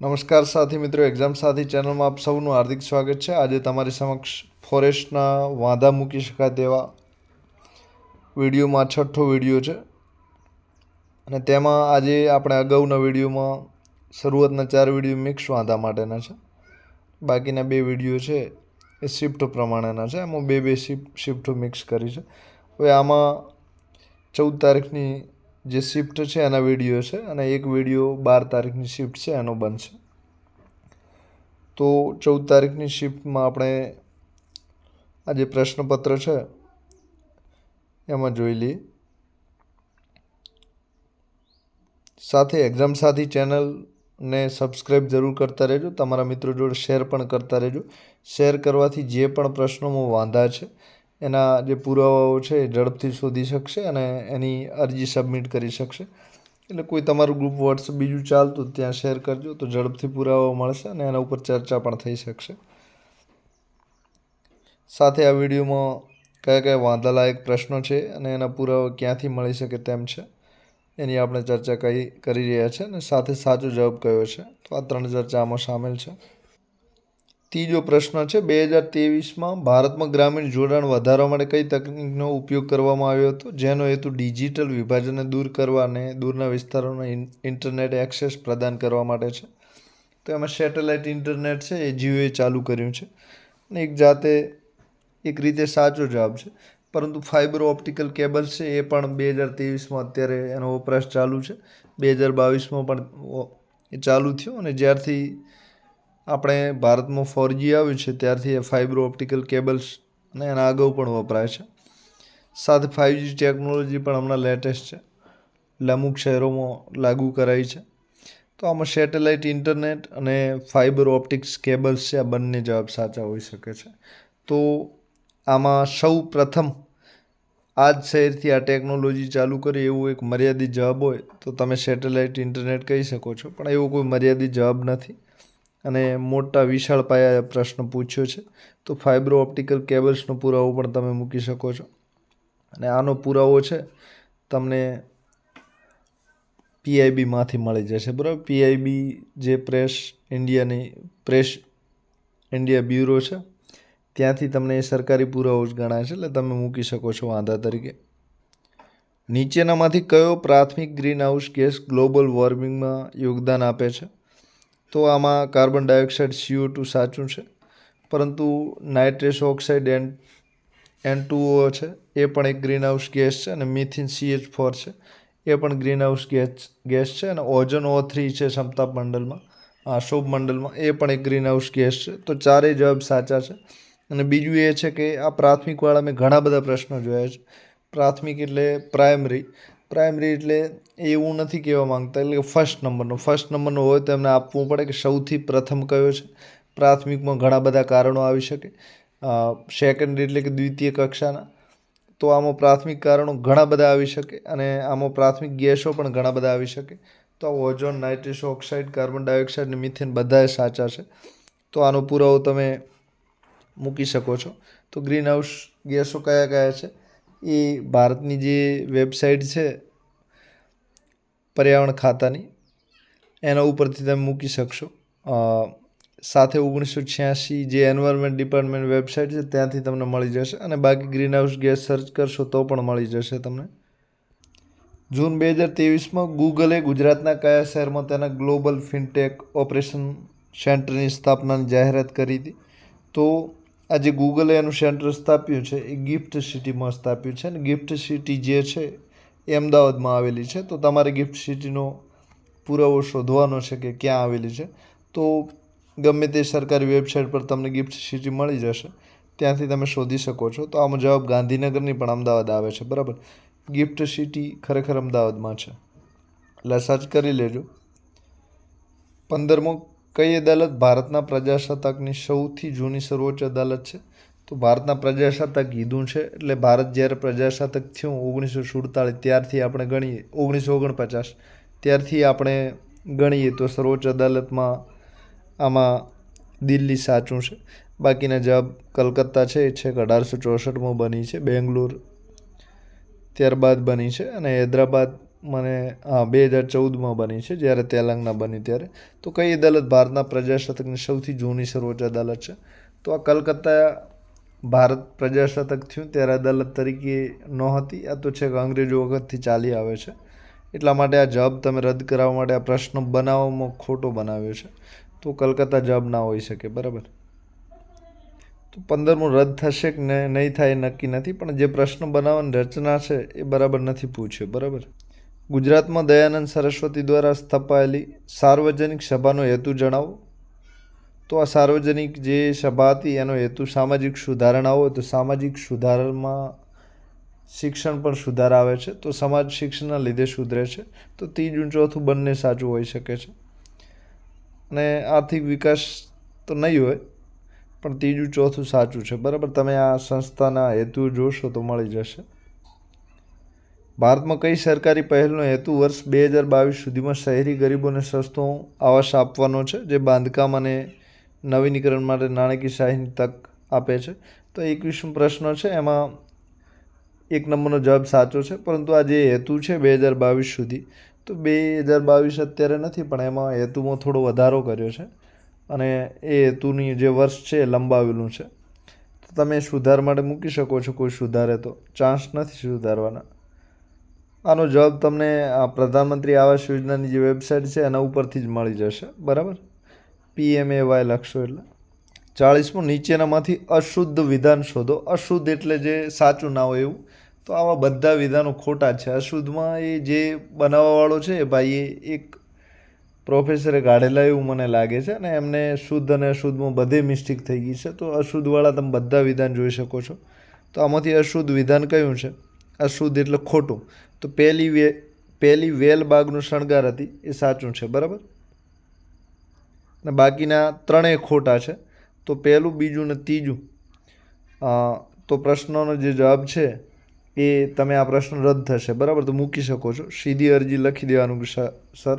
નમસ્કાર સાથી મિત્રો એક્ઝામ સાથી ચેનલમાં આપ સૌનું હાર્દિક સ્વાગત છે. આજે તમારી સમક્ષ ફોરેસ્ટના વાંધા મૂકી શકાય તેવા વિડીયોમાં છઠ્ઠો વીડિયો છે. અને તેમાં આજે આપણે અગાઉના વિડીયોમાં શરૂઆતના ચાર વીડિયો મિક્સ વાંધા માટેના છે. બાકીના બે વીડિયો છે એ શિફ્ટ પ્રમાણેના છે. એમાં બે બે શિફ્ટ શિફ્ટો મિક્સ કરી છે. હવે આમાં ચૌદ તારીખની જે શિફ્ટ છે, એના વીડિયો છે અને એક વીડિયો બાર તારીખની શિફ્ટ છે, એનો બનશે. તો ચૌદ તારીખની શિફ્ટમાં આપણે આ જે પ્રશ્નપત્ર છે, એમાં જોઈ લઈએ. સાથે એક્ઝામ સાથી ચેનલને સબસ્ક્રાઈબ જરૂર કરતા રહેજો. તમારા મિત્રો જોડે શેર પણ કરતા રહેજો. શેર કરવાથી જે પણ પ્રશ્નોમાં વાંધા છે એના જે પુરાવાઓ છે એ ઝડપથી શોધી શકશે અને એની અરજી સબમિટ કરી શકશે. એટલે કોઈ તમારું ગ્રુપ વોટ્સઅપ બીજું ચાલતું ત્યાં શેર કરજો, તો ઝડપથી પુરાવાઓ મળશે અને એના ઉપર ચર્ચા પણ થઈ શકશે. સાથે આ વિડીયોમાં કયા કયા વાંધાલાયક પ્રશ્નો છે અને એના પુરાવા ક્યાંથી મળી શકે તેમ છે, એની આપણે ચર્ચા કરી કરી રહ્યા છે અને સાથે સાચો જવાબ કયો છે, તો આ ત્રણ ચર્ચા આમાં સામેલ છે. ત્રીજો પ્રશ્ન છે, બે હજાર ત્રેવીસમાં ભારતમાં ગ્રામીણ જોડાણ વધારવા માટે કઈ તકનીકનો ઉપયોગ કરવામાં આવ્યો હતો? જેનો હેતુ ડિજિટલ વિભાજનને દૂર કરવા અને દૂરના વિસ્તારોમાં ઇન્ટરનેટ એક્સેસ પ્રદાન કરવા માટે છે. તો એમાં સેટેલાઇટ ઇન્ટરનેટ છે, એ જીઓએ ચાલુ કર્યું છે. અને એક જાતે એક રીતે સાચો જવાબ છે. પરંતુ ફાઇબર ઓપ્ટિકલ કેબલ છે, એ પણ બે હજાર ત્રેવીસમાં અત્યારે એનો વપરાશ ચાલુ છે. બે હજાર બાવીસમાં પણ એ ચાલુ થયું અને જ્યારથી આપણે ભારતમાં ફોરજી આવ્યું છે, ત્યારથી એ ફાઇબર ઓપ્ટિકલ કેબલ્સ અને એના અગાઉ પણ વપરાય છે. સાથે ફાઇવજી ટેકનોલોજી પણ હમણાં લેટેસ્ટ છે. એટલે અમુક શહેરોમાં લાગુ કરાઈ છે. તો આમાં સેટેલાઇટ ઇન્ટરનેટ અને ફાઇબર ઓપ્ટિક્સ કેબલ્સ છે, આ બંને જવાબ સાચા હોઈ શકે છે. તો આમાં સૌ પ્રથમ આ જ શહેરથી આ ટેકનોલોજી ચાલુ કરી એવો એક મર્યાદિત જવાબ હોય, તો તમે સેટેલાઇટ ઇન્ટરનેટ કહી શકો છો. પણ એવો કોઈ મર્યાદિત જવાબ નથી. અને મોટા વિશાળ પાયા પ્રશ્ન પૂછ્યો છે. તો ફાઇબ્રો ઓપ્ટિકલ કેબલ્સનો પુરાવો પણ તમે મૂકી શકો છો. અને આનો પુરાવો છે, તમને પીઆઈબીમાંથી મળી જશે. બરાબર? પીઆઈબી જે પ્રેસ ઇન્ડિયાની પ્રેસ ઇન્ડિયા બ્યુરો છે, ત્યાંથી તમને એ સરકારી પુરાવો જ ગણાય છે. એટલે તમે મૂકી શકો છો વાંધા તરીકે. નીચેનામાંથી કયો પ્રાથમિક ગ્રીન હાઉસ ગેસ ગ્લોબલ વોર્મિંગમાં યોગદાન આપે છે? તો આમાં કાર્બન ડાયોક્સાઇડ સીઓ ટુ સાચું છે, પરંતુ nitrous oxide N N two O છે, એ પણ એક ગ્રીન હાઉસ ગેસ છે અને મિથિન સીએચ ફોર છે, એ પણ ગ્રીન હાઉસ ગેસ ગેસ છે અને ઓઝોન ઓ થ્રી છે સમતાપ મંડળમાં શોભ મંડળમાં, એ પણ એક ગ્રીન હાઉસ ગેસ છે. તો ચારેય જવાબ સાચા છે અને બીજું એ છે કે આ પ્રાથમિકવાળા મેં ઘણા બધા પ્રશ્નો જોયા છે. પ્રાથમિક એટલે પ્રાઇમરી પ્રાઇમરી એટલે એવું નથી કહેવા માંગતા. એટલે કે ફર્સ્ટ નંબરનો ફર્સ્ટ નંબરનો હોય તો એમને આપવું પડે કે સૌથી પ્રથમ કયો છે? પ્રાથમિકમાં ઘણા બધા કારણો આવી શકે. સેકન્ડરી એટલે કે દ્વિતીય કક્ષાના. તો આમાં પ્રાથમિક કારણો ઘણા બધા આવી શકે અને આમાં પ્રાથમિક ગેસો પણ ઘણા બધા આવી શકે. તો ozone, nitrous oxide, carbon dioxide અને મિથેન બધા સાચા છે. તો આનો પુરાવો તમે મૂકી શકો છો. તો ગ્રીન હાઉસ ગેસો કયા કયા છે? એ ભારતની જે વેબસાઇટ છે, પર્યાવરણ ખાતાની, એના ઉપરથી તમે મૂકી શકશો. સાથે ઓગણીસો છ્યાસી જે એન્વાયરમેન્ટ ડિપાર્ટમેન્ટ વેબસાઇટ છે, ત્યાંથી તમને મળી જશે અને બાકી ગ્રીન હાઉસ ગેસ સર્ચ કરશો તો પણ મળી જશે તમને. જૂન બે હજાર ત્રેવીસમાં ગૂગલે ગુજરાતના કયા શહેરમાં તેના ગ્લોબલ ફિનટેક ઓપરેશન સેન્ટરની સ્થાપનાની જાહેરાત કરી હતી? તો આ જે ગૂગલે એનું સેન્ટર સ્થાપ્યું છે, એ ગિફ્ટ સિટીમાં સ્થાપ્યું છે અને ગિફ્ટ સિટી જે છે, એ અમદાવાદમાં આવેલી છે. તો તમારે ગિફ્ટ સિટીનો પુરાવો શોધવાનો છે કે ક્યાં આવેલી છે? તો ગમે તે સરકારી વેબસાઇટ પર તમને ગિફ્ટ સિટી મળી જશે, ત્યાંથી તમે શોધી શકો છો. તો આમાં જવાબ ગાંધીનગરની પણ અમદાવાદ આવે છે, બરાબર? ગિફ્ટ સિટી ખરેખર અમદાવાદમાં છે. એટલે સર્ચ કરી લેજો. પંદરમો કઈ અદાલત ભારતના પ્રજાસત્તાકની સૌથી જૂની સર્વોચ્ચ અદાલત છે? તો ભારતના પ્રજાસત્તાક કીધું છે, એટલે ભારત જ્યારે પ્રજાસત્તાક થયું ઓગણીસો સુડતાળીસ, ત્યારથી આપણે ગણીએ, ઓગણીસો ઓગણપચાસ, ત્યારથી આપણે ગણીએ તો સર્વોચ્ચ અદાલતમાં આમાં દિલ્હી સાચું છે. બાકીના જવાબ કલકત્તા છે, એ છેક અઢારસો ચોસઠમાં બની છે, બેંગ્લોર ત્યારબાદ બની છે અને હૈદરાબાદ મને, હા, બે હજાર ચૌદમાં બની છે, જ્યારે તેલંગના બની ત્યારે. તો કઈ અદાલત ભારતના પ્રજાસત્તાકની સૌથી જૂની સર્વોચ્ચ અદાલત છે? તો આ કલકત્તા ભારત પ્રજાસત્તાક થયું, ત્યારે અદાલત તરીકે નહોતી આ તો છેક અંગ્રેજો વખતથી ચાલી આવે છે. એટલા માટે આ જવાબ તમે રદ કરાવવા માટે આ પ્રશ્ન બનાવવામાં ખોટો બનાવ્યો છે. તો કલકત્તા જવાબ ના હોઈ શકે, બરાબર? તો પંદરમું રદ થશે કે નહીં થાય એ નક્કી નથી, પણ જે પ્રશ્ન બનાવવાની રચના છે એ બરાબર નથી પૂછ્યો, બરાબર? ગુજરાતમાં દયાનંદ સરસ્વતી દ્વારા સ્થપાયેલી સાર્વજનિક સભાનો હેતુ જણાવો. તો આ સાર્વજનિક જે સભા હતી, એનો હેતુ સામાજિક સુધારણા હોય તો સામાજિક સુધારણમાં શિક્ષણ પણ સુધાર આવે છે. તો સમાજ શિક્ષણના લીધે સુધરે છે. તો ત્રીજું ચોથું બંને સાચું હોઈ શકે છે. અને આર્થિક વિકાસ તો નહીં હોય, પણ ત્રીજું ચોથું સાચું છે. બરાબર? તમે આ સંસ્થાના હેતુ જોશો તો મળી જશે. ભારતમાં કઈ સરકારી પહેલનો હેતુ વર્ષ બે હજાર બાવીસ સુધીમાં શહેરી ગરીબોને સસ્તો આવાસ આપવાનો છે, જે બાંધકામ અને નવીનીકરણ માટે નાણાકીય સહાયની તક આપે છે? તો એકવીસમો પ્રશ્ન છે, એમાં એક નંબરનો જવાબ સાચો છે, પરંતુ આ જે હેતુ છે બે હજાર બાવીસ સુધી, તો બે હજાર બાવીસ અત્યારે નથી, પણ એમાં હેતુમાં થોડો વધારો કર્યો છે અને એ હેતુની જે વર્ષ છે એ લંબાવેલું છે. તો તમે સુધાર માટે મૂકી શકો છો, કોઈ સુધારે તો. ચાન્સ નથી સુધારવાના. આનો જવાબ તમને પ્રધાનમંત્રી આવાસ યોજનાની જે વેબસાઇટ છે, એના ઉપરથી જ મળી જશે. બરાબર? પીએમએવાય લખશો એટલે. ચાળીસમું, નીચેનામાંથી અશુદ્ધ વિધાન શોધો. અશુદ્ધ એટલે જે સાચું ના હોય એવું. તો આવા બધા વિધાનો ખોટા છે. અશુદ્ધમાં એ જે બનાવવાવાળો છે, એ ભાઈએ એક પ્રોફેસરે કાઢેલા એવું મને લાગે છે અને એમને શુદ્ધ અને અશુદ્ધમાં બધે મિસ્ટેક થઈ ગઈ છે. તો અશુદ્ધવાળા તમે બધા વિધાન જોઈ શકો છો. તો આમાંથી અશુદ્ધ વિધાન કયું છે? અશુદ્ધ એટલે ખોટું. તો પહેલી વે, પહેલી વેલ બાગનું શણગાર હતી, એ સાચું છે, બરાબર? અને બાકીના ત્રણેય ખોટા છે. તો પહેલું, બીજું ને ત્રીજું તો પ્રશ્નોનો જે જવાબ છે, એ તમે આ પ્રશ્ન રદ થશે, બરાબર? તો મૂકી શકો છો. સીધી અરજી લખી દેવાનું સર,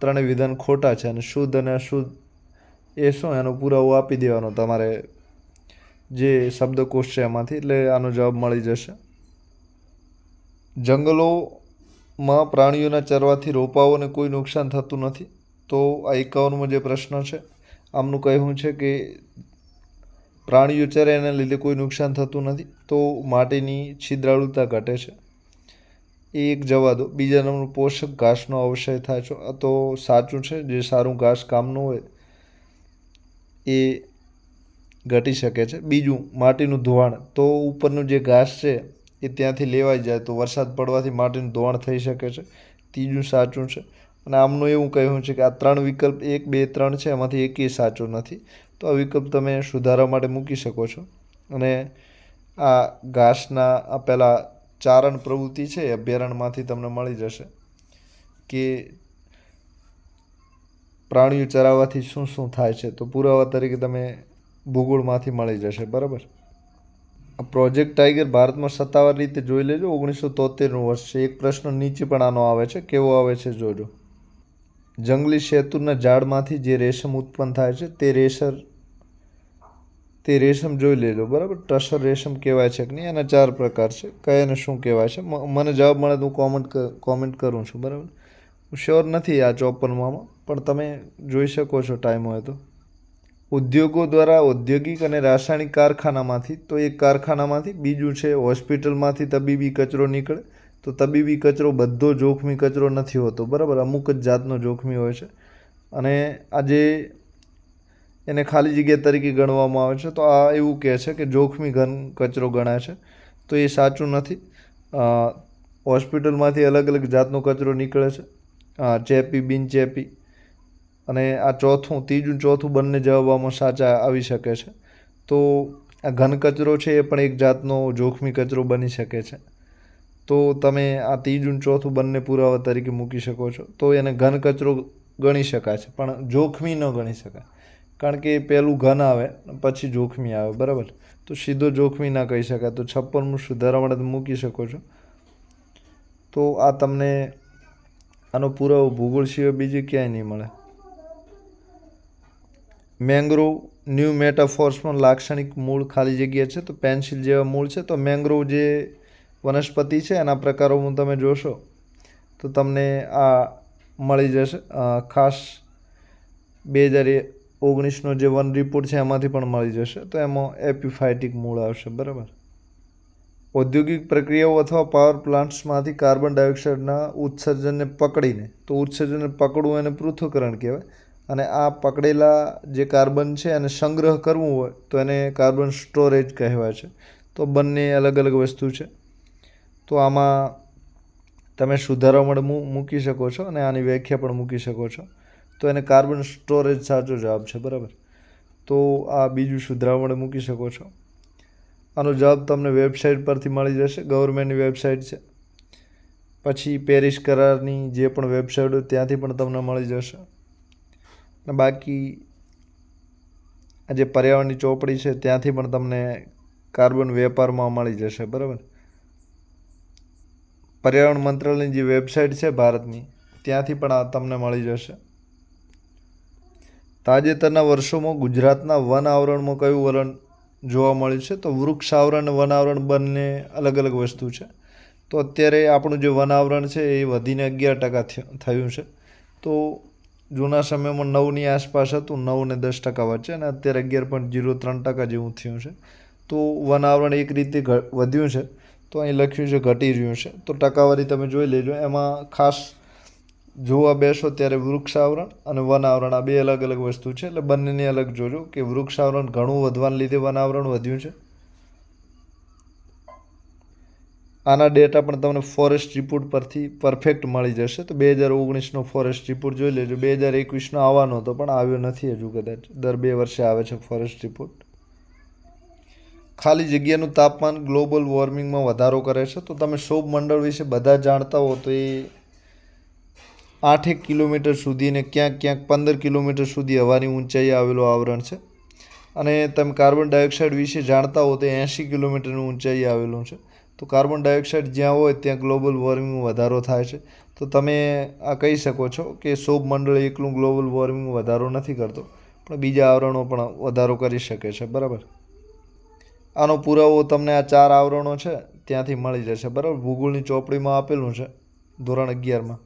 ત્રણેય વિધાન ખોટા છે અને શુદ્ધ અને અશુદ્ધ, એ શું? એનો પુરાવો આપી દેવાનો તમારે જે શબ્દકોશ છે એમાંથી, એટલે આનો જવાબ મળી જશે. જંગલોમાં પ્રાણીઓના ચરવાથી રોપાઓને કોઈ નુકસાન થતું નથી. તો આ એકાવનમો જે પ્રશ્ન છે, આમનું કહેવું છે કે પ્રાણીઓ ચરે એના લીધે કોઈ નુકસાન થતું નથી. તો માટીની છિદ્રાળુતા ઘટે છે. એ એક જવા દો. બીજા નંબર પોષક ઘાસનો અવશય થાય છે. આ તો સાચું છે, જે સારું ઘાસ કામનું હોય એ ઘટી શકે છે. બીજું, માટીનું ધોવાણ. તો ઉપરનું જે ઘાસ છે એ ત્યાંથી લેવાઈ જાય તો વરસાદ પડવાથી માટીનું ધોવાણ થઈ શકે છે, ત્રીજું સાચું છે. અને આમનું એવું કહ્યું છે કે આ ત્રણ વિકલ્પ, એક, બે, ત્રણ છે, એમાંથી એકેય સાચો નથી. તો આ વિકલ્પ તમે સુધારવા માટે મૂકી શકો છો. અને આ ઘાસના, આ પહેલાં ચારણ પ્રવૃત્તિ છે અભયારણ્યમાંથી તમને મળી જશે કે પ્રાણીઓ ચરાવવાથી શું શું થાય છે. તો પુરાવા તરીકે તમે ભૂગોળમાંથી મળી જશે, બરાબર? આ પ્રોજેક્ટ ટાઈગર ભારતમાં સત્તાવાર રીતે જોઈ લેજો. ઓગણીસો તોતેરનું વર્ષ છે. એક પ્રશ્ન નીચે પણ આનો આવે છે. કેવો આવે છે જોજો. જંગલી શેતુરના ઝાડમાંથી જે રેશમ ઉત્પન્ન થાય છે તે રેશર, તે રેશમ જોઈ લેજો. બરાબર? ટસર રેશમ કહેવાય છે કે નહીં? એના ચાર પ્રકાર છે. કયાને શું કહેવાય છે? મને જવાબ મળે તો હું કોમેન્ટ કોમેન્ટ કરું છું. બરાબર? હું શ્યોર નથી આ ચોપનમાં, પણ તમે જોઈ શકો છો ટાઈમ હોય તો. ઉદ્યોગો દ્વારા ઔદ્યોગિક અને રાસાયણિક કારખાનામાંથી, તો એક કારખાનામાંથી બીજું છે હોસ્પિટલમાંથી તબીબી કચરો નીકળે, તો તબીબી કચરો બધો જોખમી કચરો નથી હોતો, બરાબર? અમુક જ જાતનો જોખમી હોય છે. અને આજે એને ખાલી જગ્યા તરીકે ગણવામાં આવે છે, તો આ એવું કહે છે કે જોખમી ઘન કચરો ગણાય છે. તો એ સાચું નથી. હોસ્પિટલમાંથી અલગ અલગ જાતનો કચરો નીકળે છે. ચેપી, બિનચેપી અને આ ચોથું, ત્રીજું ચોથું બંને જવાબમાં સાચા આવી શકે છે. તો આ ઘન કચરો છે એ પણ એક જાતનો જોખમી કચરો બની શકે છે. તો તમે આ ત્રીજું ચોથું બંને પુરાવા તરીકે મૂકી શકો છો. તો એને ઘન કચરો ગણી શકાય છે, પણ જોખમી ન ગણી શકાય. કારણ કે પહેલું ઘન આવે, પછી જોખમી આવે, બરાબર? તો સીધો જોખમી ના કહી શકાય. તો છપ્પનનું સુધારવા માટે મૂકી શકો છો. તો આ તમને આનો પુરાવો ભૂગોળ સિવાય બીજી ક્યાંય નહીં મળે. મેંગ્રોવ ન્યૂ મેટાફોર્સમાં લાક્ષણિક મૂળ ખાલી જગ્યા છે, તો પેન્સિલ જેવા મૂળ છે. તો મેંગ્રોવ જે વનસ્પતિ છે, એના પ્રકારો હું તમે જોશો, તો તમને આ મળી જશે. ખાસ બે હજાર ઓગણીસનો જે વન રિપોર્ટ છે, એમાંથી પણ મળી જશે. તો એમાં એપીફાઇટિક મૂળ આવશે, બરાબર? ઔદ્યોગિક પ્રક્રિયાઓ અથવા પાવર પ્લાન્ટ્સમાંથી કાર્બન ડાયોક્સાઇડના ઉત્સર્જનને પકડીને, તો ઉત્સર્જનને પકડવું એને પૃથ્થકરણ કહેવાય. અને આ પકડેલા જે કાર્બન છે એને સંગ્રહ કરવું હોય, તો એને કાર્બન સ્ટોરેજ કહેવાય છે. તો બંને અલગ અલગ વસ્તુ છે. તો આમાં તમે સુધારા માટે મૂ- મૂકી શકો છો અને આની વ્યાખ્યા પણ મૂકી શકો છો. તો એને કાર્બન સ્ટોરેજ સાચો જવાબ છે, બરાબર? તો આ બીજું સુધારા માટે મૂકી શકો છો. આનો જવાબ તમને વેબસાઇટ પરથી મળી જશે. ગવર્મેન્ટની વેબસાઇટ છે. પછી પેરિસ કરારની જે પણ વેબસાઇટ હોય, ત્યાંથી પણ તમને મળી જશે. અને બાકી આ જે પર્યાવરણની ચોપડી છે, ત્યાંથી પણ તમને કાર્બન વેપારમાં મળી જશે, બરાબર? પર્યાવરણ મંત્રાલયની જે વેબસાઇટ છે ભારતની, ત્યાંથી પણ આ તમને મળી જશે. તાજેતરના વર્ષોમાં ગુજરાતના વન આવરણમાં કયું વલણ જોવા મળ્યું છે? તો વૃક્ષ આવરણ અને વન આવરણ બંને અલગ અલગ વસ્તુ છે. તો અત્યારે આપણું જે વન આવરણ છે, એ વધીને અગિયાર ટકા થયું છે. તો જૂના સમયમાં નવની આસપાસ હતું, નવ ને દસ ટકા વચ્ચે અને અત્યારે અગિયાર પોઈન્ટ જીરો ત્રણ ટકા જેવું થયું છે. તો વન આવરણ એક રીતે વધ્યું છે. તો અહીં લખ્યું છે ઘટી રહ્યું છે. તો ટકાવારી તમે જોઈ લેજો. એમાં ખાસ જોવા બેસો ત્યારે વૃક્ષ આવરણ અને વન આવરણ આ બે અલગ અલગ વસ્તુ છે. એટલે બંનેની અલગ જોજો કે વૃક્ષ આવરણ ઘણું વધવાને લીધે વન આવરણ વધ્યું છે. આના ડેટા પણ તમને ફોરેસ્ટ રિપોર્ટ પરથી પરફેક્ટ મળી જશે. તો બે હજાર ઓગણીસનો ફોરેસ્ટ રિપોર્ટ જોઈ લેજો. બે હજાર એકવીસનો આવવાનો હતો, પણ આવ્યો નથી હજુ કદાચ. દર બે વર્ષે આવે છે ફોરેસ્ટ રિપોર્ટ ખાલી જગ્યાનું તાપમાન ગ્લોબલ વોર્મિંગમાં વધારો કરે છે. તો તમે શોભ મંડળ વિશે બધા જાણતા હો તો એ આઠેક કિલોમીટર સુધી ને ક્યાંક ક્યાંક પંદર કિલોમીટર સુધી હવાની ઊંચાઈ આવેલું આવરણ છે. અને તમે કાર્બન ડાયોક્સાઇડ વિશે જાણતા હો તો એંશી કિલોમીટરની ઊંચાઈ આવેલું છે. તો કાર્બન ડાયોક્સાઇડ જ્યાં હોય ત્યાં ગ્લોબલ વોર્મિંગ વધારો થાય છે. તો તમે આ કહી શકો છો કે શોભ મંડળ એકલું ગ્લોબલ વોર્મિંગ વધારો નથી કરતો, પણ બીજા આવરણો પણ વધારો કરી શકે છે, બરાબર? આનો પુરાવો તમને આ ચાર આવરણો છે, ત્યાંથી મળી જશે, બરાબર? ભૂગોળની ચોપડીમાં આપેલું છે, ધોરણ અગિયારમાં.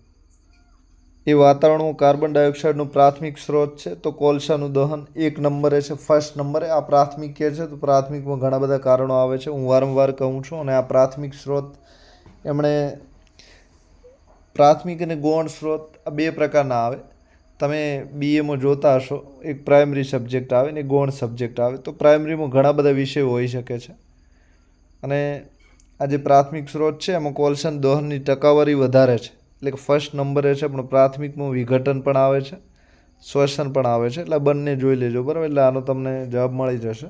એ વાતાવરણમાં કાર્બન ડાયોક્સાઇડનું પ્રાથમિક સ્ત્રોત છે, તો કોલસાનું દહન એક નંબરે છે, ફર્સ્ટ નંબરે. આ પ્રાથમિક કે છે, તો પ્રાથમિકમાં ઘણા બધા કારણો આવે છે. હું વારંવાર કહું છું, અને આ પ્રાથમિક સ્ત્રોત એમણે પ્રાથમિક અને ગૌણ સ્ત્રોત આ બે પ્રકારના આવે. તમે બીએમાં જોતા હશો, એક પ્રાઇમરી સબ્જેક્ટ આવે ને ગૌણ સબ્જેક્ટ આવે, તો પ્રાઇમરીમાં ઘણા બધા વિષયો હોઈ શકે છે. અને આ જે પ્રાથમિક સ્ત્રોત છે, એમાં કોલસન દહનની ટકાવારી વધારે છે. એટલે કે ફર્સ્ટ નંબરે છે, પણ પ્રાથમિકમાં વિઘટન પણ આવે છે, શ્વસન પણ આવે છે, એટલે બંને જોઈ લેજો, બરાબર? એટલે આનો તમને જવાબ મળી જશે.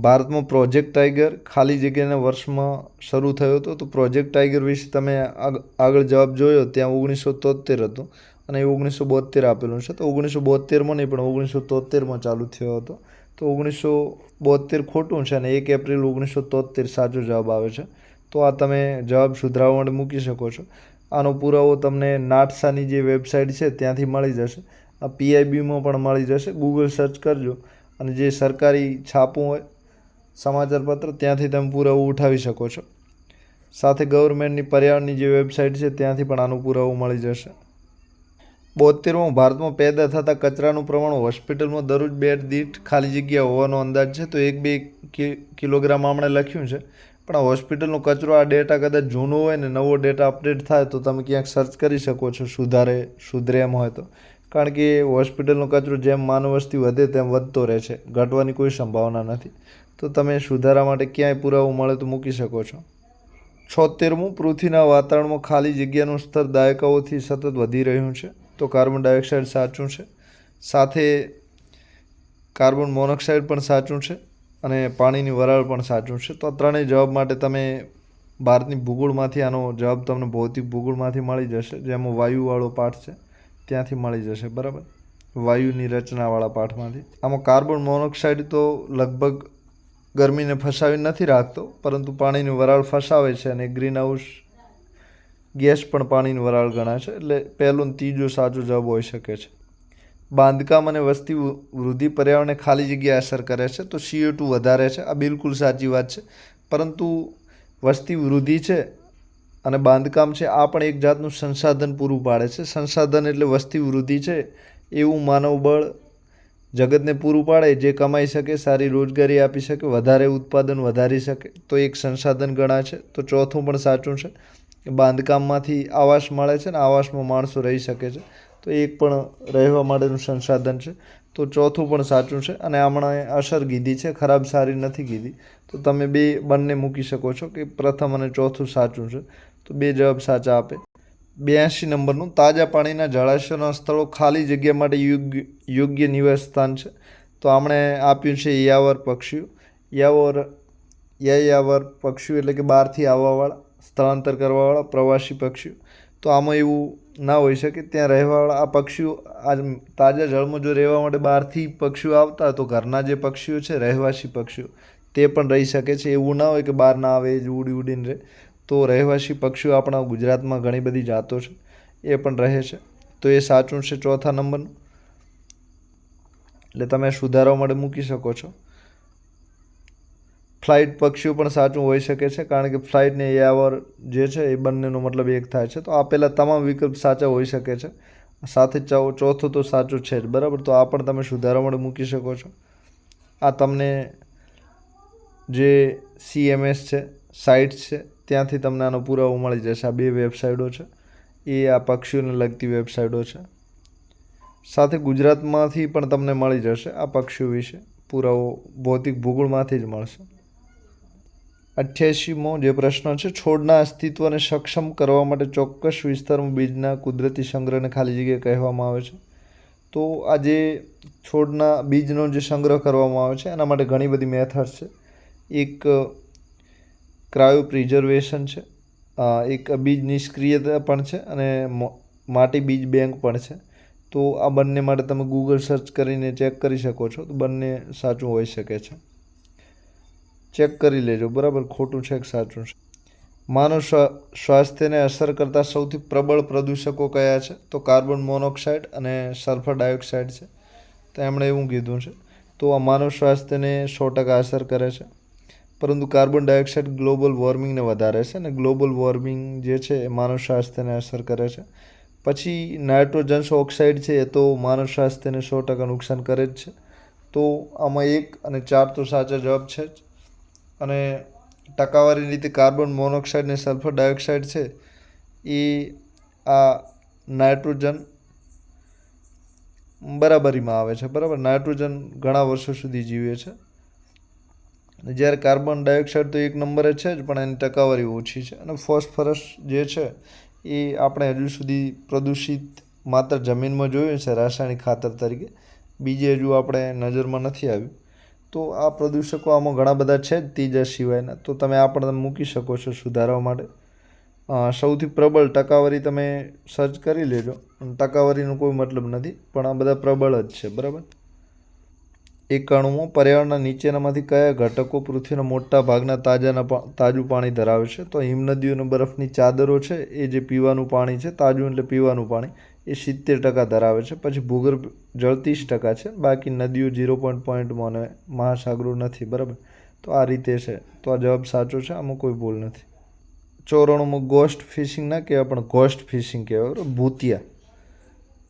ભારતમાં પ્રોજેક્ટ ટાઈગર ખાલી જગ્યાના વર્ષમાં શરૂ થયો હતો, તો પ્રોજેક્ટ ટાઈગર વિશે તમે આગ- આગળ જવાબ જોયો, ત્યાં ઓગણીસો તોતેર હતો અને એ ઓગણીસો બોતેર આપેલું છે. તો ઓગણીસો બોતેરમાં નહીં, પણ ઓગણીસો તોતેરમાં ચાલુ થયો હતો. તો ઓગણીસો બોતેર ખોટું છે અને એક એપ્રિલ ઓગણીસો તોતેર સાચો જવાબ આવે છે. તો આ તમે જવાબ સુધરાવણ મૂકી શકો છો. આનો પુરાવો તમને નાટસાની જે વેબસાઇટ છે ત્યાંથી મળી જશે. આ પીઆઈબીમાં પણ મળી જશે. ગૂગલ સર્ચ કરજો અને જે સરકારી છાપું હોય, સમાચારપત્ર, ત્યાંથી તમે પુરાવો ઉઠાવી શકો છો. સાથે ગવર્મેન્ટની પર્યાવરણની જે વેબસાઇટ છે ત્યાંથી પણ આનો પુરાવો મળી જશે. બોતેરમાં ભારતમાં પેદા થતા કચરાનું પ્રમાણ હોસ્પિટલમાં દરરોજ બેડ દીઠ ખાલી જગ્યા હોવાનો અંદાજ છે. તો એક બે કિલોગ્રામ આપણે લખ્યું છે. પણ આ હોસ્પિટલનો કચરો, આ ડેટા કદાચ જૂનો હોય ને નવો ડેટા અપડેટ થાય તો તમે ક્યાંક સર્ચ કરી શકો છો સુધારે, સુધરે એમ હોય તો. કારણ કે હોસ્પિટલનો કચરો જેમ માનવ વસ્તી વધે તેમ વધતો રહે છે, ઘટવાની કોઈ સંભાવના નથી. તો તમે સુધારા માટે ક્યાંય પુરાવો મળે તો મૂકી શકો છો. છોતેરમું, પૃથ્વીના વાતાવરણમાં ખાલી જગ્યાનું સ્તર દાયકાઓથી સતત વધી રહ્યું છે, તો કાર્બન ડાયોક્સાઇડ સાચું છે. સાથે કાર્બન મોનોક્સાઇડ પણ સાચું છે. અને પાણીની વરાળ પણ સાચું છે. તો આ ત્રણેય જવાબ માટે તમે ભારતની ભૂગોળમાંથી આનો જવાબ તમને ભૌતિક ભૂગોળમાંથી મળી જશે. જેમાં વાયુવાળો પાઠ છે, ત્યાંથી મળી જશે. બરાબર? વાયુની રચનાવાળા પાઠમાંથી. આમાં કાર્બન મોનોક્સાઇડ તો લગભગ ગરમીને ફસાવી નથી રાખતો, પરંતુ પાણીની વરાળ ફસાવે છે અને ગ્રીન હાઉસ ગેસ પણ પાણીની વરાળ ગણાય છે. એટલે પહેલું ત્રીજો સાચો જવાબ હોઈ શકે છે. બાંધકામ અને વસ્તી વૃદ્ધિ પર્યાવરણને ખાલી જગ્યા અસર કરે છે, તો સીઓ ટુ વધારે છે. આ બિલકુલ સાચી વાત છે. પરંતુ વસ્તી વૃદ્ધિ છે અને બાંધકામ છે, આ પણ એક જાતનું સંસાધન પૂરું પાડે છે. સંસાધન એટલે વસ્તી વૃદ્ધિ છે, એવું માનવબળ જગતને પૂરું પાડે, જે કમાઈ શકે, સારી રોજગારી આપી શકે, વધારે ઉત્પાદન વધારી શકે, તો એક સંસાધન ગણાય છે. તો ચોથું પણ સાચું છે. બાંધકામમાંથી આવાસ મળે છે ને આવાસમાં માણસો રહી શકે છે. તો એક પણ રહેવા માટેનું સંસાધન છે. તો ચોથું પણ સાચું છે અને હમણાં અસર કીધી છે, ખરાબ સારી નથી કીધી. તો તમે બે બંને મૂકી શકો છો કે પ્રથમ અને ચોથું સાચું છે. તો બે જવાબ સાચા આપે. બ્યાસી નંબરનું, તાજા પાણીના જળાશયોના સ્થળો ખાલી જગ્યા માટે યોગ્ય યોગ્ય નિવાસ સ્થાન છે. તો આમણે આપ્યું છે યાવર પક્ષીઓ. યાવર, યાયાવર પક્ષીઓ એટલે કે બહારથી આવવાવાળા, સ્થળાંતર કરવાવાળા પ્રવાસી પક્ષીઓ. તો આમાં એવું ના હોઈ શકે, ત્યાં રહેવાવાળા, આ પક્ષીઓ, આ તાજા જળમાં જો રહેવા માટે બહારથી પક્ષીઓ આવતા તો ઘરના જે પક્ષીઓ છે, રહેવાસી પક્ષીઓ, તે પણ રહી શકે છે. એવું ના હોય કે બહાર ના આવે, જ ઉડી ઉડીને રહે તો રહેવાસી પક્ષીઓ આપણા ગુજરાતમાં ઘણી બધી જાતો છે, એ પણ રહે છે. તો એ સાચું છે ચોથા નંબરનું? એટલે તમે સુધારવા માટે મૂકી શકો છો. ફ્લાઇટ પક્ષીઓ પણ સાચું હોઈ શકે છે, કારણ કે ફ્લાઇટ ને યાવર જે છે એ બંનેનો મતલબ એક થાય છે. તો આપેલા તમામ વિકલ્પ સાચા હોઈ શકે છે. સાથે ચોથું તો સાચું છે જ, બરાબર? તો આ પણ તમે સુધારા માટે મૂકી શકો છો. આ તમને જે સીએમએસ છે સાઇટ્સ છે, ત્યાંથી તમને આનો પુરાવો મળી જશે. આ બે વેબસાઇટો છે. એ આ પક્ષીઓને લગતી વેબસાઇટો છે. સાથે ગુજરાતમાંથી પણ તમને મળી જશે આ પક્ષીઓ વિશે. પુરાવો ભૌતિક ભૂગોળમાંથી જ મળશે. અઠ્યાસીમો જે પ્રશ્ન છે, છોડના અસ્તિત્વને સક્ષમ કરવા માટે ચોક્કસ વિસ્તારમાં બીજના કુદરતી સંગ્રહને ખાલી જગ્યા કહેવામાં આવે છે. તો આ જે છોડના બીજનો જે સંગ્રહ કરવામાં આવે છે, એના માટે ઘણી બધી મેથડ છે. એક ક્રાયો પ્રિઝર્વેશન છે. એક બીજ નિષ્ક્રિયતા પણ છે અને માટી બીજ બેંક પણ છે. તો આ બંને માટે તમે ગૂગલ સર્ચ કરીને ચેક કરી શકો છો. તો બંને સાચું હોઈ શકે છે. ચેક કરી લેજો. બરાબર? ખોટું છે કે સાચું છે? માનવ સ્વાસ્થ્યને અસર કરતા સૌથી પ્રબળ પ્રદૂષકો કયા છે? તો કાર્બન મોનોક્સાઇડ અને સલ્ફર ડાયોક્સાઇડ છે. તો એમણે એવું કીધું છે. તો આ માનવ સ્વાસ્થ્યને સો ટકા અસર કરે છે. પરંતુ કાર્બન ડાયોક્સાઇડ ગ્લોબલ વોર્મિંગને વધારે છે અને ગ્લોબલ વોર્મિંગ જે છે એ માનવ સ્વાસ્થ્યને અસર કરે છે. પછી નાઇટ્રોજન્સ ઓક્સાઇડ છે એ તો માનવ સ્વાસ્થ્યને સો ટકા નુકસાન કરે જ છે. તો આમાં એક અને ચાર તો સાચા જવાબ છે જ. અને ટકાવારી રીતે કાર્બન મોનોક્સાઇડ અને સલ્ફર ડાયોક્સાઇડ છે, એ આ નાઇટ્રોજન બરાબરીમાં આવે છે, બરાબર? નાઇટ્રોજન ઘણા વર્ષો સુધી જીવે છે. જ્યારે કાર્બન ડાયોક્સાઇડ તો એક નંબરે છે જ, પણ એની ટકાવારી ઓછી છે. અને ફોસ્ફરસ જે છે, એ આપણે હજુ સુધી પ્રદૂષિત માત્ર જમીનમાં જોયું છે, રાસાયણિક ખાતર તરીકે. બીજે હજુ આપણે નજરમાં નથી આવ્યું તો આ પ્રદૂષકો આમાં ઘણા બધા છે જ ત્રીજા સિવાયના. તો તમે આ પણ મૂકી શકો છો સુધારવા માટે. સૌથી પ્રબળ ટકાવારી તમે સર્ચ કરી લેજો. ટકાવારીનો કોઈ મતલબ નથી, પણ આ બધા પ્રબળ જ છે, બરાબર? એકાણુંમો પર્યાવરણના નીચેનામાંથી કયા ઘટકો પૃથ્વીના મોટા ભાગના તાજાના તાજું પાણી ધરાવે છે? તો હિમનદીઓ અને બરફની ચાદરો છે, એ જે પીવાનું પાણી છે, તાજું એટલે પીવાનું પાણી. એ સિત્તેર ટકા ધરાવે છે, પછી ભૂગર્ભ જળ ત્રીસ ટકા છે, બાકી નદીઓ ઝીરો પોઈન્ટ પોઈન્ટમાં અને મહાસાગરો નથી, બરાબર? તો આ રીતે છે. તો આ જવાબ સાચો છે, આમાં કોઈ ભૂલ નથી. ચોરાણુંમાં ગોસ્ટ ફિશિંગ ના કહેવાય, પણ ગોસ્ટ ફિશિંગ કહેવાય, બરાબર? ભૂતિયા.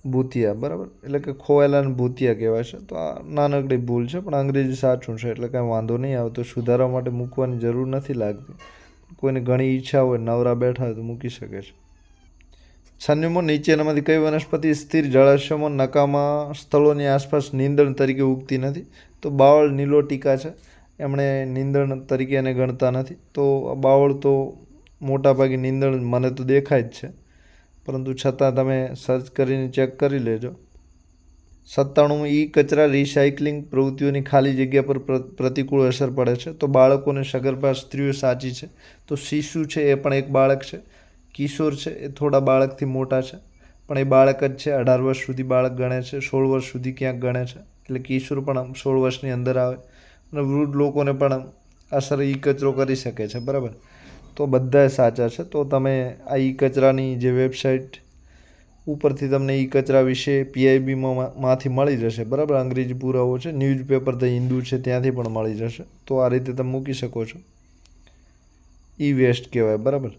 ભૂતિયા, બરાબર? એટલે કે ખોવાયેલાને ભૂતિયા કહેવાય છે. તો આ નાનકડી ભૂલ છે, પણ અંગ્રેજી સાચું છે, એટલે કાંઈ વાંધો નહીં આવતો સુધારવા માટે મૂકવાની જરૂર નથી લાગતી. કોઈને ઘણી ઈચ્છા હોય, નવરા બેઠા હોય તો મૂકી શકે છે. છન્નુમો નીચેનામાંથી કઈ વનસ્પતિ સ્થિર જળાશયોમાં નકામા સ્થળોની આસપાસ નીંદણ તરીકે ઉગતી નથી? તો બાવળ નીલોટિકા છે. એમણે નીંદણ તરીકે એને ગણતા નથી. તો બાવળ તો મોટાભાગે નીંદણ મને તો દેખાય જ છે. પરંતુ છતાં તમે સર્ચ કરીને ચેક કરી લેજો. સત્તાણું ઈ કચરા રિસાયકલિંગ પ્રવૃત્તિઓની ખાલી જગ્યા પર, પ્રતિકૂળ અસર પડે છે. તો બાળકોને સગર્ભા સ્ત્રીઓ સાચી છે. તો શિશુ છે એ પણ એક બાળક છે. કિશોર છે, એ થોડા બાળકથી મોટા છે, પણ એ બાળક જ છે, અઢાર વર્ષ સુધી બાળક ગણે છે, સોળ વર્ષ સુધી ક્યાંક ગણે છે, એટલે કિશોર પણ સોળ વર્ષની અંદર આવે અને વૃદ્ધ લોકોને પણ અસર ઈ કચરો કરી શકે છે, બરાબર? તો બધા સાચા છે, તો તમે આ ઈ કચરાની જે વેબસાઇટ ઉપરથી તમને ઈ કચરા વિશે પીઆઈબીમાં માંથી મળી જશે, બરાબર? અંગ્રેજી પુરાવો છે, ન્યૂઝપેપર ધ હિન્દુ છે, ત્યાંથી પણ મળી જશે, તો આ રીતે તમે મૂકી શકો છો. ઈ વેસ્ટ કહેવાય, બરાબર?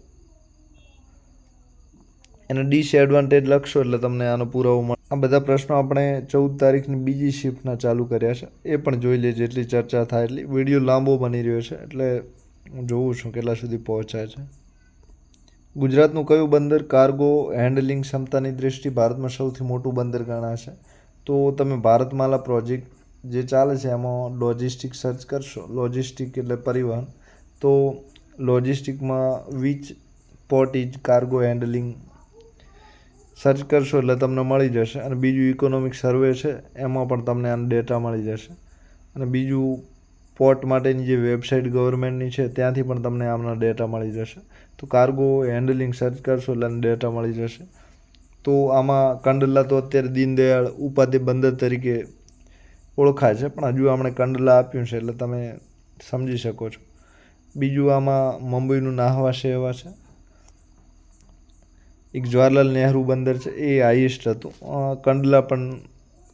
એને ડિસએડવાન્ટેજ લખશો એટલે તમને આનો પુરાવો મળે. આ બધા પ્રશ્નો આપણે ચૌદ તારીખની બીજી શિફ્ટના ચાલુ કર્યા છે. એ પણ જોઈ લે જેટલી ચર્ચા થાય એટલી. વીડિયો લાંબો બની રહ્યો છે, એટલે હું જોઉં છું કેટલા સુધી પહોંચાય છે. ગુજરાતનું કયું બંદર કાર્ગો હેન્ડલિંગ ક્ષમતાની દૃષ્ટિ ભારતમાં સૌથી મોટું બંદર ગણાશે તો તમે ભારતમાલા પ્રોજેક્ટ જે ચાલે છે, એમાં લોજિસ્ટિક સર્ચ કરશો. લોજિસ્ટિક એટલે પરિવહન. તો લોજિસ્ટિકમાં which port is cargo handling search કરશો એટલે તમને મળી જશે. અને બીજું ઇકોનોમિક સર્વે છે, એમાં પણ તમને આનો ડેટા મળી જશે. અને બીજું પોર્ટ માટેની જે વેબસાઇટ ગવર્મેન્ટની છે, ત્યાંથી પણ તમને આમના ડેટા મળી જશે. તો કાર્ગો હેન્ડલિંગ સર્ચ કરશો એટલે ડેટા મળી જશે. તો આમાં કંડલા તો અત્યારે દીનદયાળ ઉપાધ્યાય બંદર તરીકે ઓળખાય છે, પણ હજુ આપણે કંડલા આપ્યું છે એટલે તમે સમજી શકો છો. બીજું આમાં મુંબઈનું નાહવા સેવા છે. એક જવાહરલાલ નહેરુ બંદર છે, એ હાઈએસ્ટ હતું. કંડલા પણ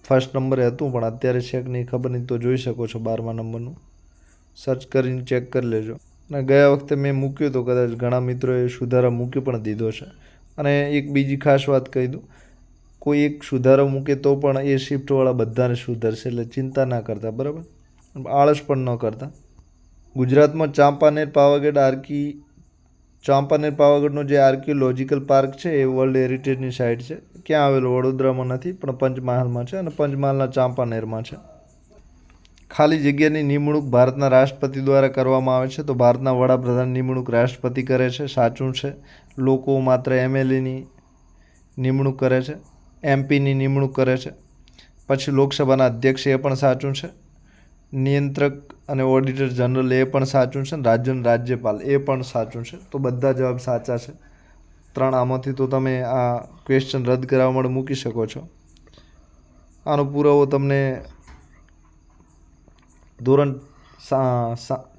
ફર્સ્ટ નંબરે હતું, પણ અત્યારે છે કે નહીં ખબર નહીં, તો જોઈ શકો છો બારમા નંબરનું. સર્ચ કરીને ચેક કરી લેજો. અને ગયા વખતે મેં મૂક્યું તો કદાચ ઘણા મિત્રોએ સુધારા મૂકી પણ દીધો છે. અને એક બીજી ખાસ વાત કહી દઉં, કોઈ એક સુધારો મૂકે તો પણ એ શિફ્ટવાળા બધાને સુધરશે, એટલે ચિંતા ના કરતા, બરાબર? આળસ પણ ન કરતા. ગુજરાતમાં ચાંપાનેર, પાવાગઢ, આર્કી ચાંપાનેર પાવાગઢનો જે આર્કિયોલોજીકલ પાર્ક છે, એ વર્લ્ડ હેરિટેજની સાઇટ છે. ક્યાં આવેલો? વડોદરામાં નથી, પણ પંચમહાલમાં છે અને પંચમહાલના ચાંપાનેરમાં છે. ખાલી જગ્યાની નિમણૂક ભારતના રાષ્ટ્રપતિ દ્વારા કરવામાં આવે છે, તો ભારતના વડાપ્રધાન નિમણૂક રાષ્ટ્રપતિ કરે છે, સાચું છે. લોકો માત્ર એમએલએની નિમણૂક કરે છે એમપીની નિમણૂક કરે છે. પછી લોકસભાના અધ્યક્ષ એ પણ સાચું છે. નિયંત્રક અને ઓડિટર જનરલ એ પણ સાચું છે ને રાજ્યના રાજ્યપાલ એ પણ સાચું છે. તો બધા જવાબ સાચા છે. ત્રણ આમાંથી તો તમે આ ક્વેશ્ચન રદ કરાવવા માટે મૂકી શકો છો. આનો પુરાવો તમને ધોરણ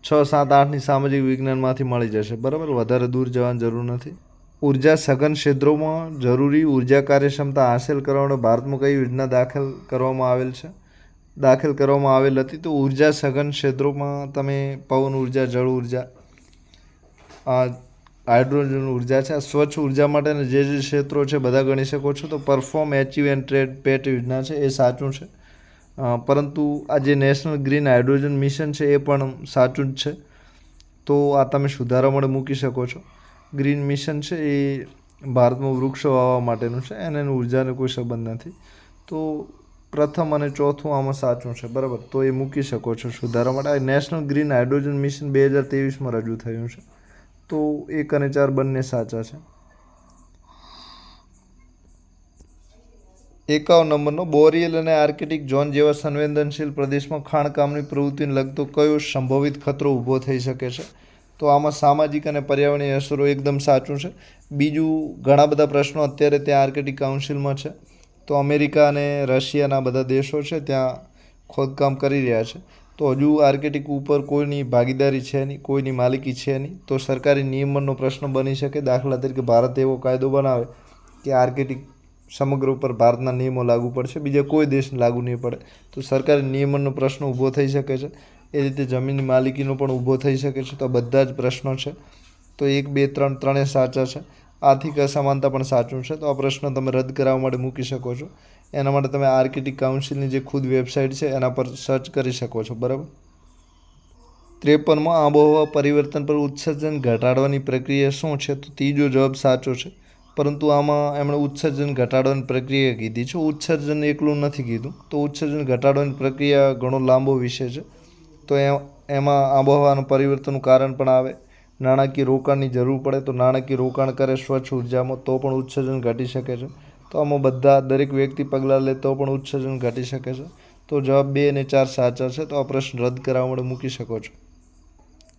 છ, સાત, આઠની સામાજિક વિજ્ઞાનમાંથી મળી જશે. બરાબર? વધારે દૂર જવાની જરૂર નથી. ઊર્જા સઘન ક્ષેત્રોમાં જરૂરી ઊર્જા કાર્યક્ષમતા હાંસલ કરવા માટે ભારતમાં કઈ યોજના દાખલ કરવામાં આવેલ છે? દાખલ કરવામાં આવેલ હતી, તો ઊર્જા સઘન ક્ષેત્રોમાં તમે પવન ઊર્જા, જળ ઊર્જા, આ હાઇડ્રોજન ઊર્જા છે, આ સ્વચ્છ ઊર્જા માટેના જે જે ક્ષેત્રો છે બધા ગણી શકો છો. તો perform, achieve and trade PAT યોજના છે, એ સાચું છે. પરંતુ આ જે નેશનલ ગ્રીન હાઇડ્રોજન મિશન છે, એ પણ સાચું જ છે. તો આ તમે સુધારા મળે મૂકી શકો છો. ગ્રીન મિશન છે, એ ભારતમાં વૃક્ષો વાવવા માટેનું છે અને એની ઉર્જાનો કોઈ સંબંધ નથી. તો પ્રથમ અને ચોથું આમાં સાચું છે, બરાબર? તો એ મૂકી શકો છો સુધારા માટે. નેશનલ ગ્રીન હાઇડ્રોજન મિશન બે હજાર ત્રેવીસમાં રજૂ થયું છે. તો એક અને ચાર બંને સાચા છે. એકાવન નંબરનો, બોરિયલ અને આર્કિટિક ઝોન જેવા સંવેદનશીલ પ્રદેશમાં ખાણકામની પ્રવૃત્તિને લગતો કયો સંભવિત ખતરો ઊભો થઈ શકે છે? તો આમાં સામાજિક અને પર્યાવરણીય અસરો એકદમ સાચું છે. બીજું, ઘણા બધા પ્રશ્નો અત્યારે ત્યાં આર્કિટિક કાઉન્સિલમાં છે. તો અમેરિકા અને રશિયાના બધા દેશો છે ત્યાં ખોદકામ કરી રહ્યા છે. તો હજુ આર્કેટિક ઉપર કોઈની ભાગીદારી છે નહીં, કોઈની માલિકી છે નહીં, તો સરકારી નિયમનનો પ્રશ્ન બની શકે દાખલા તરીકે ભારત એવો કાયદો બનાવે કે આર્કેટિક સમગ્ર ઉપર ભારતના નિયમો લાગુ પડશે, બીજા કોઈ દેશને લાગુ નહીં પડે. તો સરકારી નિયમનનો પ્રશ્ન ઊભો થઈ શકે છે. એ રીતે જમીનની માલિકીનો પણ ઊભો થઈ શકે છે. તો બધા જ પ્રશ્નો છે. તો એક, બે, ત્રણ ત્રણેય સાચા છે. આર્થિક અસમાનતા પણ સાચું છે. તો આ પ્રશ્ન તમે રદ કરાવવા માટે મૂકી શકો છો. એના માટે તમે આર્કિટિક કાઉન્સિલની જે ખુદ વેબસાઇટ છે, એના પર સર્ચ કરી શકો છો. બરાબર? ત્રેપનમાં આબોહવા પરિવર્તન પર ઉત્સર્જન ઘટાડવાની પ્રક્રિયા શું છે? તો ત્રીજો જવાબ સાચો છે. પરંતુ આમાં એમણે ઉત્સર્જન ઘટાડવાની પ્રક્રિયા કીધી છે. ઉત્સર્જન એકલું નથી કીધું. તો ઉત્સર્જન ઘટાડવાની પ્રક્રિયા ઘણો લાંબો વિષય છે. તો એમાં આબોહવાનું પરિવર્તનનું કારણ પણ આવે. નાણાકીય રોકાણની જરૂર પડે તો નાણાકીય રોકાણ કરે, સ્વચ્છ ઉર્જામાં તો પણ ઉત્સર્જન ઘટી શકે છે. તો આમાં બધા, દરેક વ્યક્તિ પગલાં લે તો પણ ઉત્સર્જન ઘટી શકે છે. તો જવાબ બે અને ચાર સાચા છે, તો આ પ્રશ્ન રદ કરાવવા માટે મૂકી શકો છો.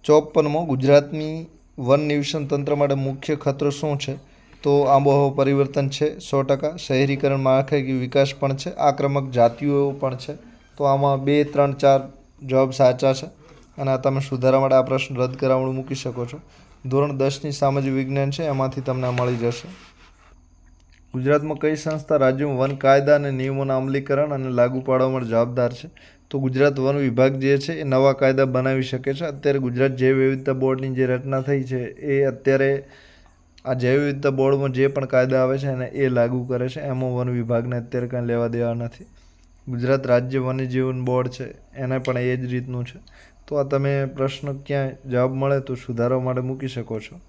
ચોપનમાં ગુજરાતની વન નિવેશન તંત્ર માટે મુખ્ય ખતરો શું છે? તો આબોહવા પરિવર્તન છે, સો ટકા. શહેરીકરણ માળખાકીય વિકાસ પણ છે, આક્રમક જાતિઓ પણ છે. તો આમાં બે, ત્રણ, ચાર જવાબ સાચા છે. અને આ તમે સુધારા માટે આ પ્રશ્ન રદ કરાવવાનું મૂકી શકો છો. ધોરણ દસની સામાજિક વિજ્ઞાન છે, એમાંથી તમને મળી જશે. ગુજરાતમાં કઈ સંસ્થા રાજ્યમાં વન કાયદા અને નિયમોના અમલીકરણ અને લાગુ પાડવા માટે જવાબદાર છે? તો ગુજરાત વન વિભાગ જે છે, એ નવા કાયદા બનાવી શકે છે. અત્યારે ગુજરાત જૈવ વિવિધતા બોર્ડની જે રચના થઈ છે, એ અત્યારે આ જૈવ વિવિધતા બોર્ડમાં જે પણ કાયદા આવે છે, એને એ લાગુ કરે છે. એમાં વન વિભાગને અત્યારે કાંઈ લેવા દેવા નથી. ગુજરાત રાજ્ય વન્યજીવન બોર્ડ છે, એને પણ એ જ રીતનું છે. તો આ તમે પ્રશ્ન ક્યાંય જવાબ મળે તો સુધારવા માટે મૂકી શકો છો.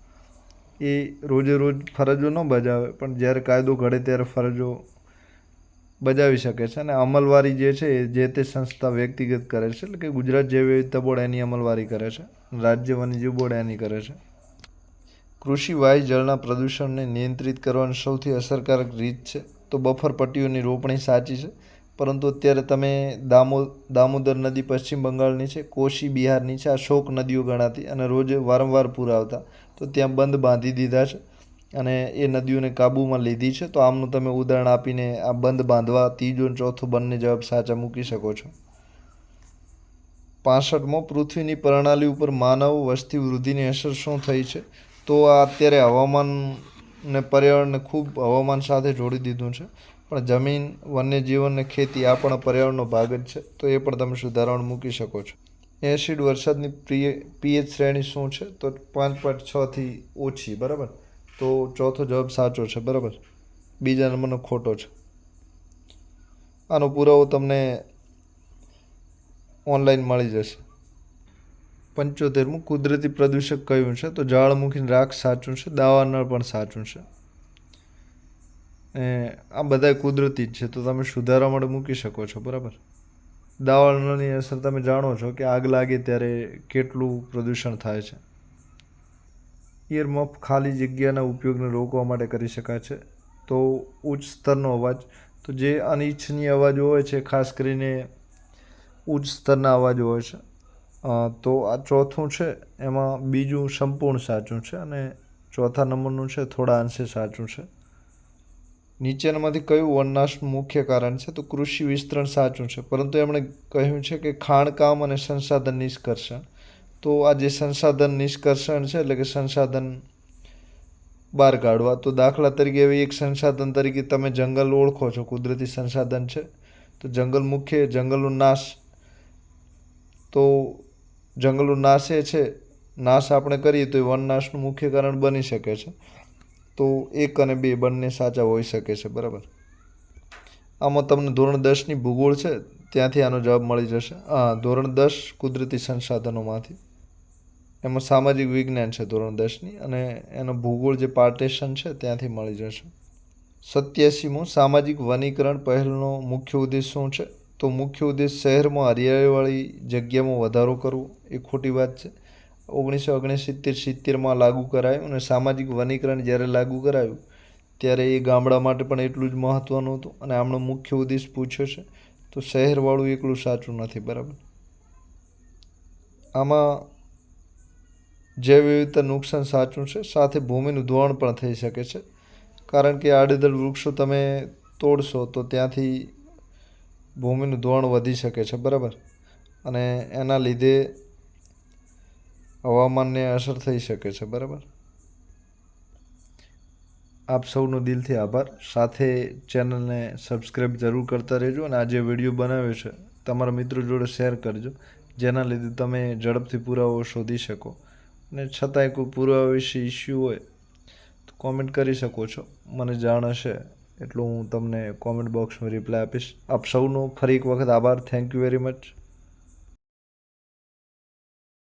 એ રોજે રોજ ફરજો ન બજાવે, પણ જ્યારે કાયદો ઘડે ત્યારે ફરજો બજાવી શકે છે અને અમલવારી જે છે, જે તે સંસ્થા વ્યક્તિગત કરે છે, એટલે કે ગુજરાત જે વિવિધતા બોર્ડ એની અમલવારી કરે છે, રાજ્ય વન્યજીવ બોર્ડ એની કરે છે. કૃષિ, વાયુ, જળના પ્રદૂષણને નિયંત્રિત કરવાની સૌથી અસરકારક રીત છે. તો બફર પટ્ટીઓની રોપણી સાચી છે. પરંતુ અત્યારે તમે દામો, દામોદર નદી પશ્ચિમ બંગાળની છે, કોશી બિહારની છે, આ શોક નદીઓ ગણાતી અને રોજ વારંવાર પૂર આવતા. તો ત્યાં બંધ બાંધી દીધા છે અને એ નદીઓને કાબૂમાં લીધી છે. તો આમનું તમે ઉદાહરણ આપીને આ બંધ બાંધવા ત્રીજો અને ચોથો બંને જવાબ સાચા મૂકી શકો છો. પાસઠમો, પૃથ્વીની પ્રણાલી ઉપર માનવ વસ્તી વૃદ્ધિની અસર શું થઈ છે? તો આ અત્યારે હવામાન ને પર્યાવરણને ખૂબ હવામાન સાથે જોડી દીધું છે. પણ જમીન, વન્યજીવન ને ખેતી આ પણ પર્યાવરણનો ભાગ જ છે, તો એ પણ તમે સુધારવાનું મૂકી શકો છો. એસિડ વરસાદની પ્રિય, પીએચ શ્રેણી શું છે? તો પાંચ પોઈન્ટ છથી ઓછી, બરાબર? તો ચોથો જવાબ સાચો છે, બરાબર? બીજા નંબરનો ખોટો છે. આનો પુરાવો તમને ઓનલાઈન મળી જશે. પંચોતેરમું, કુદરતી પ્રદૂષક કયું છે? તો જ્વાળામુખીની રાખ સાચું છે, દાવાનળ પણ સાચું છે. આ બધા કુદરતી જ છે, તો તમે સુધારા માટે મૂકી શકો છો, બરાબર? દાવાનળની અસર તમે જાણો છો કે આગ લાગે ત્યારે કેટલું પ્રદૂષણ થાય છે. ઇયરમફ ખાલી જગ્યાના ઉપયોગને રોકવા માટે કરી શકાય છે. તો ઉચ્ચ સ્તરનો અવાજ, તો જે અનિચ્છનીય અવાજો હોય છે, ખાસ કરીને ઉચ્ચ સ્તરના અવાજો હોય છે તો આ ચોથું છે, એમાં બીજું સંપૂર્ણ સાચું છે અને ચોથા નંબરનું છે, થોડા અંશે સાચું છે. નીચેનામાંથી કયું વનનાશનું મુખ્ય કારણ છે? તો કૃષિ વિસ્તરણ સાચું છે. પરંતુ એમણે કહ્યું છે કે ખાણકામ અને સંસાધન નિષ્કર્ષણ. તો આ જે સંસાધન નિષ્કર્ષણ છે, એટલે કે સંસાધન બહાર કાઢવા, તો દાખલા તરીકે એવી એક સંસાધન તરીકે તમે જંગલ ઓળખો છો, કુદરતી સંસાધન છે. તો જંગલ મુખ્ય, જંગલનો નાશ. તો જંગલનો નાશ એ છે, નાશ આપણે કરીએ તો એ વનનાશનું મુખ્ય કારણ બની શકે છે. તો એક અને બે બંને સાચા હોઈ શકે છે, બરાબર? આમાં તમને ધોરણ દસની ભૂગોળ છે, ત્યાંથી આનો જવાબ મળી જશે. હા, ધોરણ દસ કુદરતી સંસાધનોમાંથી. એમાં સામાજિક વિજ્ઞાન છે ધોરણ દસની અને એનો ભૂગોળ જે પાર્ટેશન છે ત્યાંથી મળી જશે. સત્યાસીમું, સામાજિક વનીકરણ પહેલનો મુખ્ય ઉદ્દેશ શું છે? તો મુખ્ય ઉદ્દેશ શહેરમાં હરિયાળીવાળી જગ્યામાં વધારો કરવો, એ ખોટી વાત છે. ઓગણીસો ઓગણસિત્તેર સિત્તેરમાં લાગુ કરાયું અને સામાજિક વનીકરણ જ્યારે લાગુ કરાયું, ત્યારે એ ગામડા માટે પણ એટલું જ મહત્ત્વનું હતું અને આમનો મુખ્ય ઉદ્દેશ પૂછ્યો છે, તો શહેરવાળું એકલું સાચું નથી, બરાબર? આમાં જૈવ વિવિધતા નુકસાન સાચું છે, સાથે ભૂમિનું ધોવાણ પણ થઈ શકે છે, કારણ કે આડેધડ વૃક્ષો તમે તોડશો તો ત્યાંથી ભૂમિનું ધોવાણ વધી શકે છે, બરાબર? અને એના લીધે હવામાનને અસર થઈ શકે છે, બરાબર? આપ સૌનો દિલથી આભાર. સાથે ચેનલને સબસ્ક્રાઈબ જરૂર કરતા રહેજો અને આ જે વીડિયો બનાવ્યો છે, તમારા મિત્રો જોડે શેર કરજો, જેના લીધે તમે ઝડપથી પુરાવો શોધી શકો. અને છતાંય કોઈ પુરાવા વિશે ઇસ્યુ હોય તો કોમેન્ટ કરી શકો છો. મને જાણ હશે એટલું હું તમને કોમેન્ટ બોક્સમાં રિપ્લાય આપીશ. આપ સૌનો ફરી એક વખત આભાર. Thank you very much